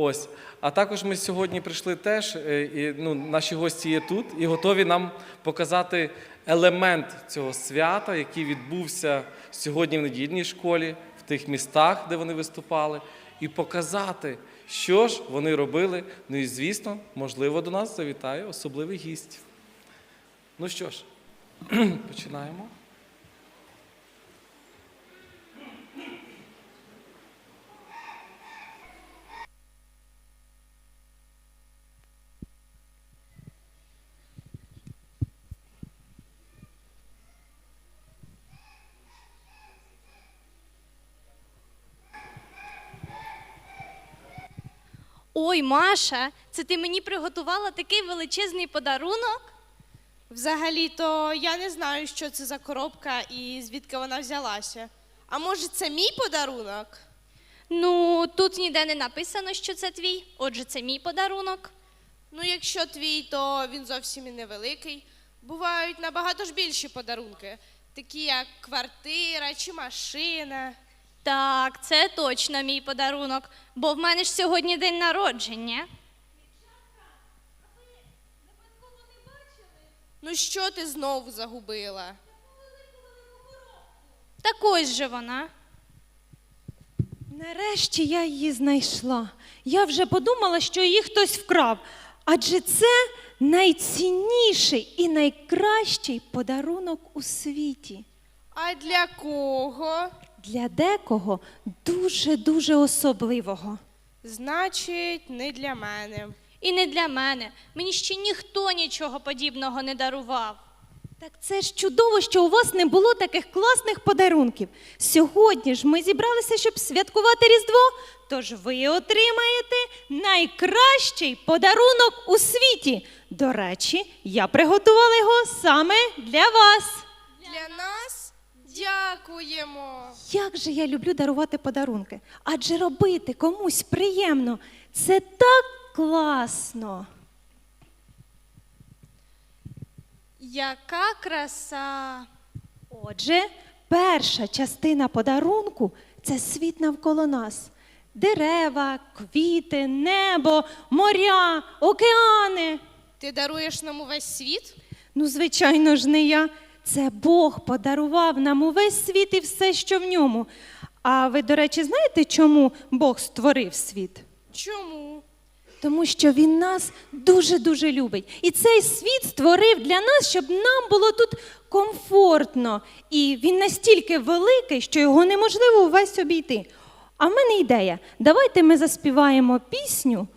Ось. А також ми сьогодні прийшли теж, е, і ну, наші гості є тут і готові нам показати елемент цього свята, який відбувся сьогодні в недільній школі, в тих містах, де вони виступали, і показати, що ж вони робили. Ну і звісно, можливо, до нас завітає особливий гість. Ну що ж, починаємо. Ой, Маша, це ти мені приготувала такий величезний подарунок? Взагалі-то я не знаю, що це за коробка і звідки вона взялася. А може, це мій подарунок? Ну, тут ніде не написано, що це твій. Отже, це мій подарунок. Ну, якщо твій, то він зовсім і невеликий. Бувають набагато ж більші подарунки, такі як квартира чи машина. Так, це точно мій подарунок, бо в мене ж сьогодні день народження. Ну що ти знову загубила? Так ось же вона. Нарешті я її знайшла. Я вже подумала, що її хтось вкрав. Адже це найцінніший і найкращий подарунок у світі. А для кого? Для декого дуже-дуже особливого. Значить, не для мене. І не для мене. Мені ще ніхто нічого подібного не дарував. Так це ж чудово, що у вас не було таких класних подарунків. Сьогодні ж ми зібралися, щоб святкувати Різдво. Тож ви отримаєте найкращий подарунок у світі. До речі, я приготувала його саме для вас. Для нас? Дякуємо. Як же я люблю дарувати подарунки? Адже робити комусь приємно це так класно. Яка краса! Отже, перша частина подарунку це світ навколо нас. Дерева, квіти, небо, моря, океани. Ти даруєш нам увесь світ? Ну, звичайно ж, не я. Це Бог подарував нам увесь світ і все, що в ньому. А ви, до речі, знаєте, чому Бог створив світ? Чому? Тому що він нас дуже-дуже любить. І цей світ створив для нас, щоб нам було тут комфортно. І він настільки великий, що його неможливо увесь обійти. А в мене ідея: давайте ми заспіваємо пісню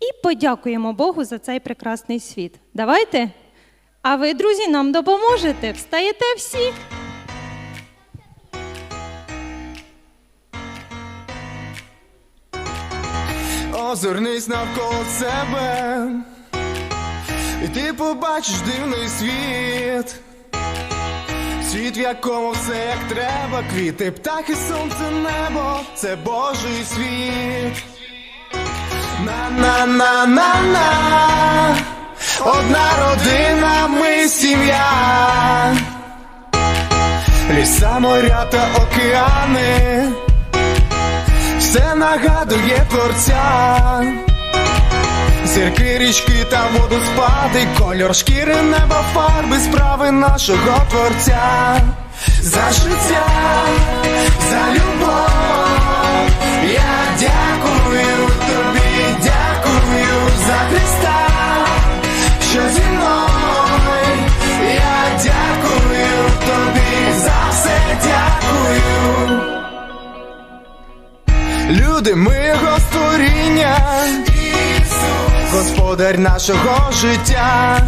і подякуємо Богу за цей прекрасний світ. Давайте. А ви, друзі, нам допоможете. Встаєте всі. Озирнись навколо себе, і ти побачиш дивний світ. Світ, в якому все як треба, квіти, птахи, сонце, небо, це Божий світ. На-на-на-на-на, одна родина, ми сім'я, ліса, моря та океани все нагадує творця. Зірки, річки та водоспади, кольор шкіри, неба, фарби, справи нашого творця. За життя, за любов. Я дякую Люди, ми його створіння, Господар нашого життя.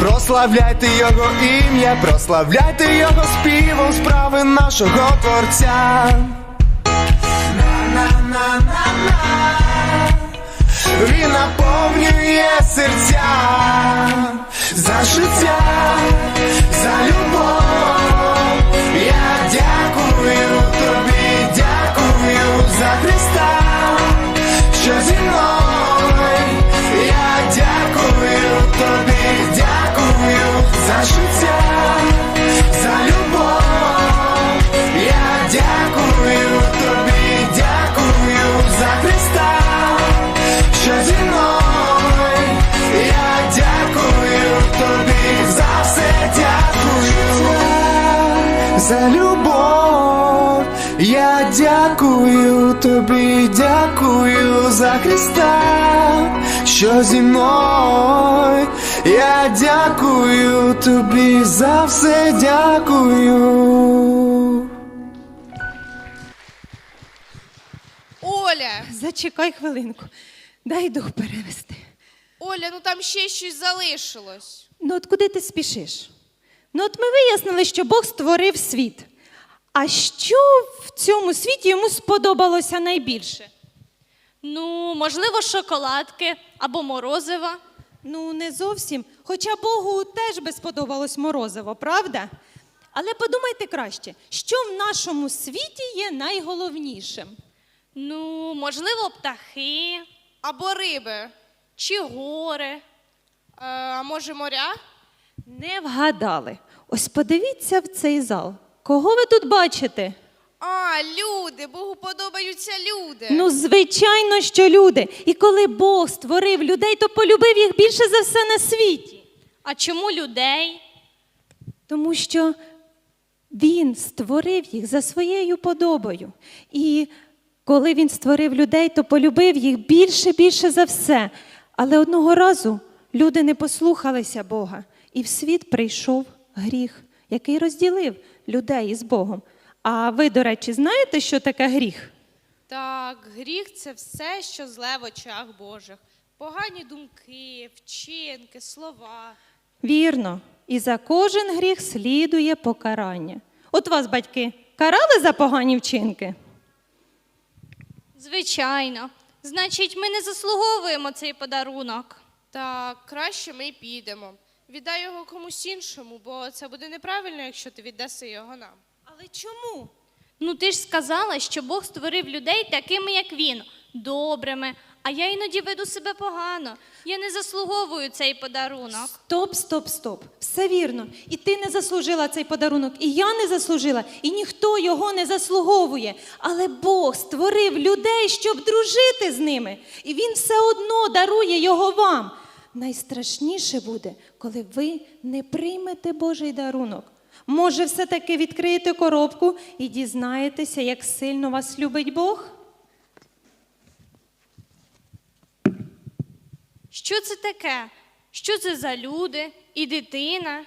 Прославляйте його ім'я, прославляйте його співом, справи нашого творця. Він наповнює серця за життя, за любов. життя, за любов, я дякую тобі, дякую за Христа, що зі мною, я дякую тобі, за все дякую, за любов, я дякую тобі, дякую за Христа, що зі мною. Я дякую тобі за все дякую. Оля, Зачекай хвилинку. Дай дух перевести. Оля, ну там ще щось залишилось. Ну, от куди ти спішиш? Ну, от ми вияснили, що Бог створив світ. А що в цьому світі йому сподобалося найбільше? Ну, можливо, шоколадки або морозива. Ну, не зовсім. Хоча Богу теж би сподобалось морозиво, правда? Але подумайте краще, що в нашому світі є найголовнішим? Ну, можливо, птахи Або риби. чи гори. Е, а може моря? Не вгадали. Ось подивіться в цей зал. Кого ви тут бачите? А, люди, Богу подобаються люди. Ну, звичайно, що люди. І коли Бог створив людей, то полюбив їх більше за все на світі. А чому людей? Тому що він створив їх за своєю подобою. І коли він створив людей, то полюбив їх більше, більше за все. Але одного разу люди не послухалися Бога, і в світ прийшов гріх, який розділив людей із Богом. А ви, до речі, знаєте, що таке гріх? Так, гріх це все, що зле в очах Божих. Погані думки, вчинки, слова. Вірно, і за кожен гріх слідує покарання. От вас, батьки, карали за погані вчинки? Звичайно. Значить, ми не заслуговуємо цей подарунок. Так, краще ми й підемо. Віддай його комусь іншому, бо це буде неправильно, якщо ти віддаси його нам. Але чому? Ну, ти ж сказала, що Бог створив людей такими, як він, добрими. А я іноді веду себе погано. Я не заслуговую цей подарунок. Стоп, стоп, стоп. Все вірно. І ти не заслужила цей подарунок, і я не заслужила, і ніхто його не заслуговує. Але Бог створив людей, щоб дружити з ними, і Він все одно дарує його вам. Найстрашніше буде, коли ви не приймете Божий дарунок. Може, все-таки відкриєте коробку і дізнаєтеся, як сильно вас любить Бог? Що це таке? Що це за люди і дитина?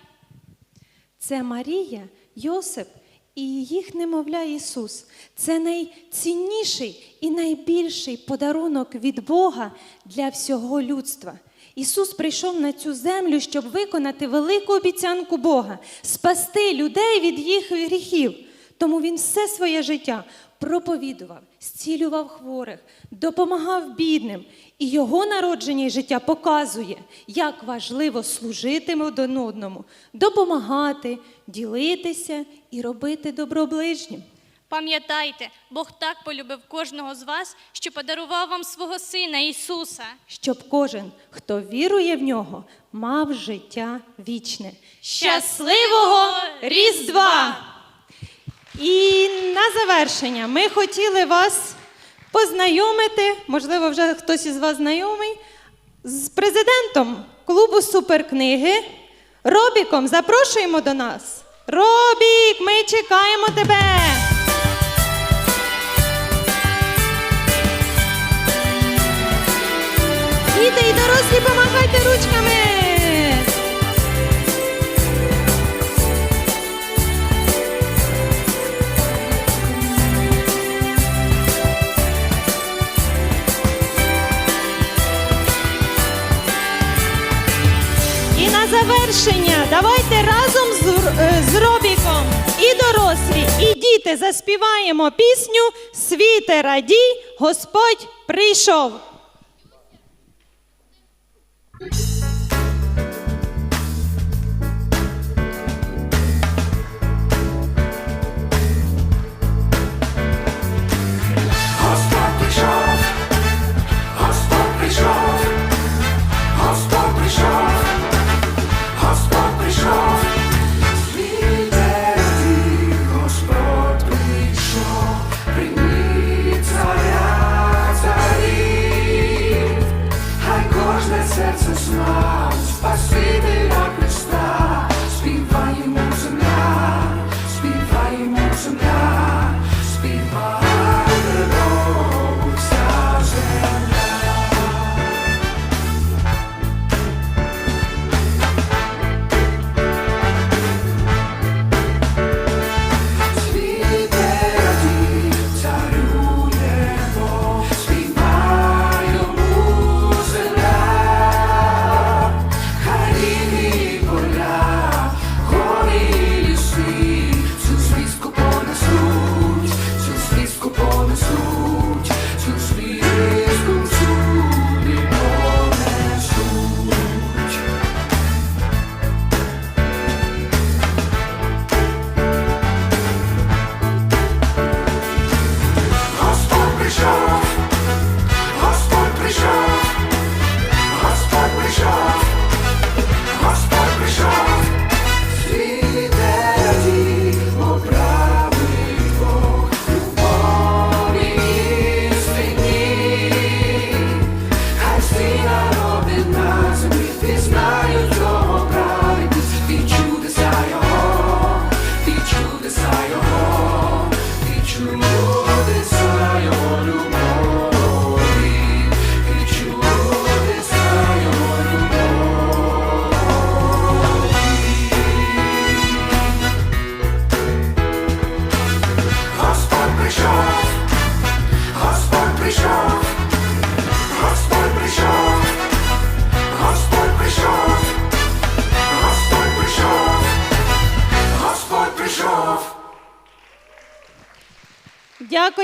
Це Марія, Йосип і їх немовля Ісус. Це найцінніший і найбільший подарунок від Бога для всього людства. Ісус прийшов на цю землю, щоб виконати велику обіцянку Бога, спасти людей від їх гріхів. Тому Він все своє життя проповідував, зцілював хворих, допомагав бідним. І його народження і життя показує, як важливо служити один одному, допомагати, ділитися і робити добро ближнім. Пам'ятайте, Бог так полюбив кожного з вас, що подарував вам свого сина Ісуса. щоб кожен, хто вірує в нього, мав життя вічне. Щасливого Різдва! І на завершення ми хотіли вас познайомити, можливо, вже хтось із вас знайомий, з президентом клубу суперкниги Робіком. Запрошуємо до нас. Робік, ми чекаємо тебе! Діти і дорослі, помагайте ручками. І на завершення давайте разом з, е, з Робіком і дорослі, і діти заспіваємо пісню Світе радій, Господь прийшов. Господь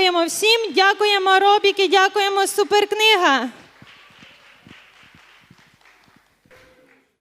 Дякуємо всім, дякуємо Робіки, дякуємо суперкнига.